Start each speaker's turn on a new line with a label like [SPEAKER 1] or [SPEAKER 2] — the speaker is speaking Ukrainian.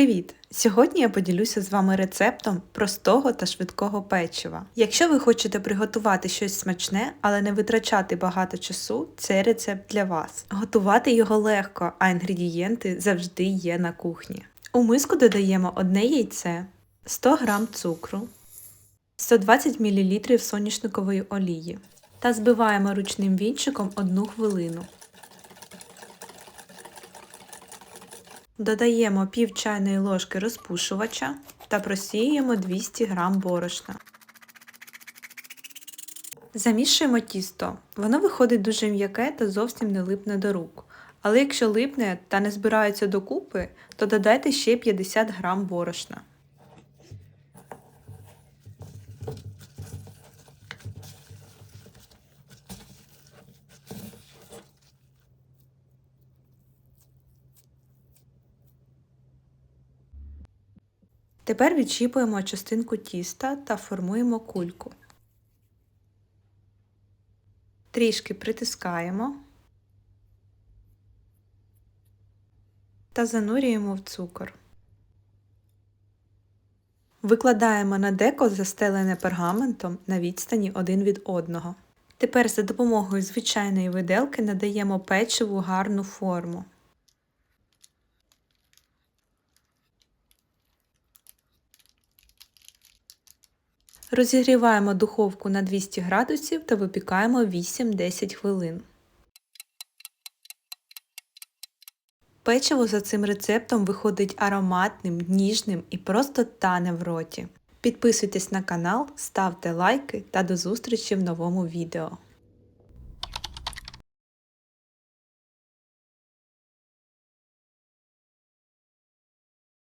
[SPEAKER 1] Привіт! Сьогодні я поділюся з вами рецептом простого та швидкого печива. Якщо ви хочете приготувати щось смачне, але не витрачати багато часу, цей рецепт для вас. Готувати його легко, а інгредієнти завжди є на кухні. У миску додаємо одне яйце, 100 г цукру, 120 мл соняшникової олії та збиваємо ручним вінчиком 1 хвилину. Додаємо пів чайної ложки розпушувача та просіюємо 200 г борошна. Замішуємо тісто. Воно виходить дуже м'яке та зовсім не липне до рук. Але якщо липне та не збирається докупи, то додайте ще 50 г борошна. Тепер відчіпуємо частинку тіста та формуємо кульку. Трішки притискаємо та занурюємо в цукор. Викладаємо на деко застелене пергаментом на відстані один від одного. Тепер за допомогою звичайної виделки надаємо печиву гарну форму. Розігріваємо духовку на 200 градусів та випікаємо 8-10 хвилин. Печиво за цим рецептом виходить ароматним, ніжним і просто тане в роті. Підписуйтесь на канал, ставте лайки та до зустрічі в новому відео.